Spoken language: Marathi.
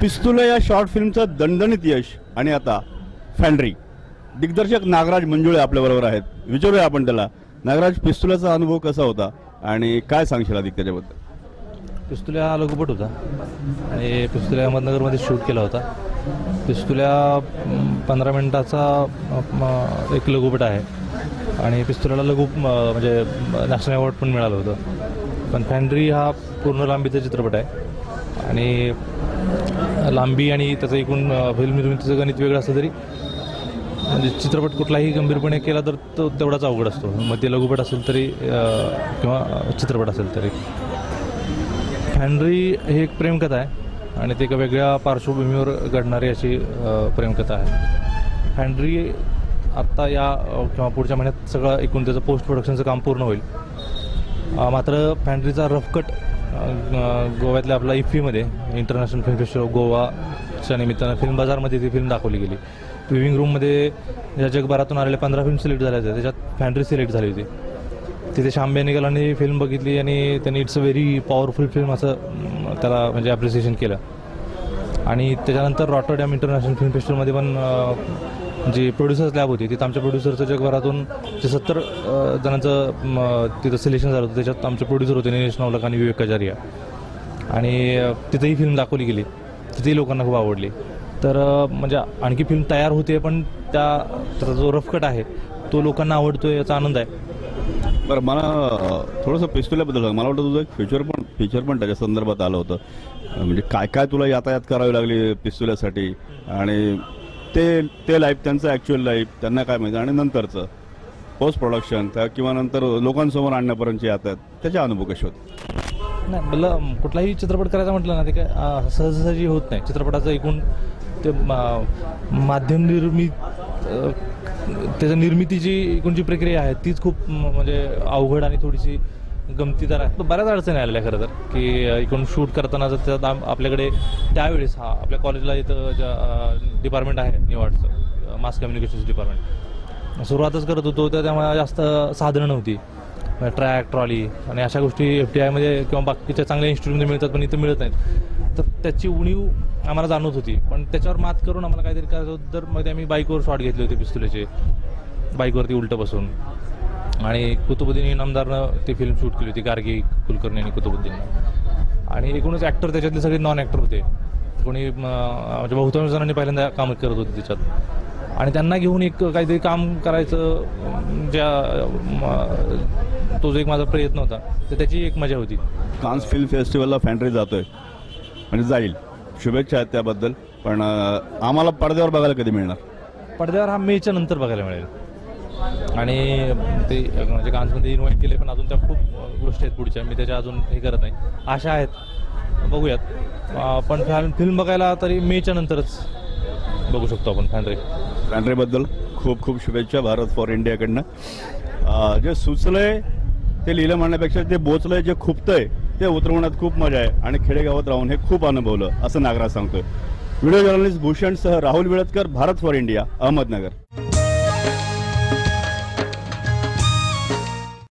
पिस्तुला या शॉर्ट फिल्मचं दणदणीत यश आणि आता फॅन्ड्री. दिग्दर्शक नागराज मंजुळे आपल्याबरोबर आहेत. विचारूया आपण त्याला. नागराज पिस्तुलाचा अनुभव कसा होता आणि काय सांगशील अधिक त्याच्याबद्दल पिस्तुल्या हा लघुपट होता. आणि पिस्तुल्या अहमदनगरमध्ये शूट केला होता. पिस्तुल्या पंधरा मिनिटाचा एक लघुपट आहे. आणि पिस्तुल्याला लघु म्हणजे नॅशनल अवॉर्ड पण मिळालं होतं. पण फॅन्ड्री हा पूर्ण लांबीचा चित्रपट आहे. आणि लांबी आणि त्याचं एकूण फिल्म निर्मितीचं गणित वेगळं असलं तरी म्हणजे चित्रपट कुठलाही गंभीरपणे केला तर तो तेवढाच अवघड असतो. मग ते लघुपट असेल तरी किंवा चित्रपट असेल तरी. फॅनरी हे एक प्रेमकथा आहे आणि ते एका वेगळ्या पार्श्वभूमीवर घडणारी अशी प्रेमकथा आहे. फॅनरी आत्ता या किंवा पुढच्या महिन्यात सगळं एकूण त्याचं पोस्ट प्रोडक्शनचं काम पूर्ण होईल. मात्र फॅनरीचा रफकट गोव्यातल्या आपला इफ्फीमध्ये इंटरनॅशनल फिल्म फेस्टिवल गोवाच्या निमित्तानं फिल्म बाजारमध्ये ती फिल्म दाखवली गेली. विविंग रूममध्ये ज्या जगभरातून आलेल्या पंधरा फिल्म सिलेक्ट झाल्या होत्या त्याच्यात फॅन्ड्री सिलेक्ट झाली होती. तिथे श्याम बेनेगलांनी फिल्म बघितली आणि त्यांनी it's a very powerful film असं त्याला म्हणजे ॲप्रिसिएशन केलं. आणि त्याच्यानंतर रॉटरडॅम इंटरनॅशनल फिल्म फेस्टिवलमध्ये पण जी प्रोड्युसर्स लॅब होती तिथं आमच्या प्रोड्युसरचं जगभरातून जे सत्तर जणांचं तिथं सिलेक्शन झालं होतं त्याच्यात आमचे प्रोड्युसर होते निलेश नवलक आणि विवेक कजारिया. आणि तिथेही फिल्म दाखवली गेली. तिथेही लोकांना खूप आवडली. तर म्हणजे आणखी फिल्म तयार होते पण त्या त्याचा जो रफकट आहे तो लोकांना आवडतो याचा आनंद आहे. बरं मला थोडंसं पिस्तुल्याबद्दल मला वाटतं तुझं एक फीचर पण फीचर पण त्याच्या संदर्भात आलं होतं. म्हणजे काय काय तुला यातायात करावी लागली पिस्तुल्यासाठी? आणि ते ते लाईफ त्यांचं ॲक्च्युअल लाईफ त्यांना काय माहिती? आणि नंतरचं पोस्ट प्रोडक्शन त्या किंवा नंतर लोकांसमोर आणण्यापर्यंतची यातायात त्याचे अनुभव कसे होते? नाही मला कुठलाही चित्रपट करायचा म्हटलं ना ते काय सहजसहजी सहजासहजी होत नाही. चित्रपटाचं एकूण ते माध्यम निर्मित त्याच्या निर्मितीची कोणती जी प्रक्रिया आहे तीच खूप म्हणजे अवघड आणि थोडीशी गमतीदार आहे. बऱ्याच अडचणी आलेल्या खरं तर की इकडून शूट करताना जर त्यात आपल्याकडे त्यावेळेस हा आपल्या कॉलेजला इथं ज्या डिपार्टमेंट आहे निवाडचं मास कम्युनिकेशन डिपार्टमेंट सुरुवातच करत होतो तर त्यामुळे जास्त साधनं नव्हती. ट्रॅक ट्रॉली आणि अशा गोष्टी एफ टी आयमध्ये किंवा बाकीच्या चांगल्या इन्स्टिट्यूटमध्ये मिळतात पण इथं मिळत नाहीत. तर त्याची उणीव आम्हाला जाणवत होती. पण त्याच्यावर मात करून आम्हाला काहीतरी करायचं होतं. तर मग आम्ही बाईकवर शॉट घेतले होते पिस्तुलेचे. बाईकवरती उलटं बसून. आणि कुतुबुद्दीन इनामदारनं ती फिल्म शूट केली होती गार्गी कुलकर्णी आणि कुतुबुद्दीननं. आणि एकूणच ॲक्टर त्याच्यातले सगळे नॉन ॲक्टर होते. कोणी म्हणजे बहुतांश जणांनी पहिल्यांदा काम करत होते त्याच्यात. आणि त्यांना घेऊन एक काहीतरी काम करायचं ज्या तो जो एक माझा प्रयत्न होता तर त्याची एक मजा होती. कान्स फिल्म फेस्टिवलला फॅन्ट्री जातोय. म्हणजे जाईल. शुभेच्छा आहेत त्याबद्दल. पण आम्हाला पडद्यावर बघायला कधी मिळणार? पडद्यावर हा मेच्या नंतर बघायला मिळेल. आणि ते म्हणजे कान्समध्ये इन्व्हाइट केले पण अजून त्या खूप गोष्टी आहेत पुढच्या. मी त्याच्या अजून हे करत नाही. आशा आहेत. बघूयात. पण फॅन फिल्म बघायला तरी मेच्या नंतरच बघू शकतो आपण फॅन फॅन्ड्रीबद्दल खूप खूप शुभेच्छा भारत फॉर इंडियाकडनं जे सुचलंय ते लिहिलं म्हणण्यापेक्षा जे बोचलंय जे खुपतंय ते उतरवण्यात खूप मजा आहे आणि खेडेगावात राहून हे खूप अनुभवलं असं नागराज सांगतोय. व्हिडिओ जर्नलिस्ट भूषणसह राहुल विळतकर भारत फॉर इंडिया अहमदनगर.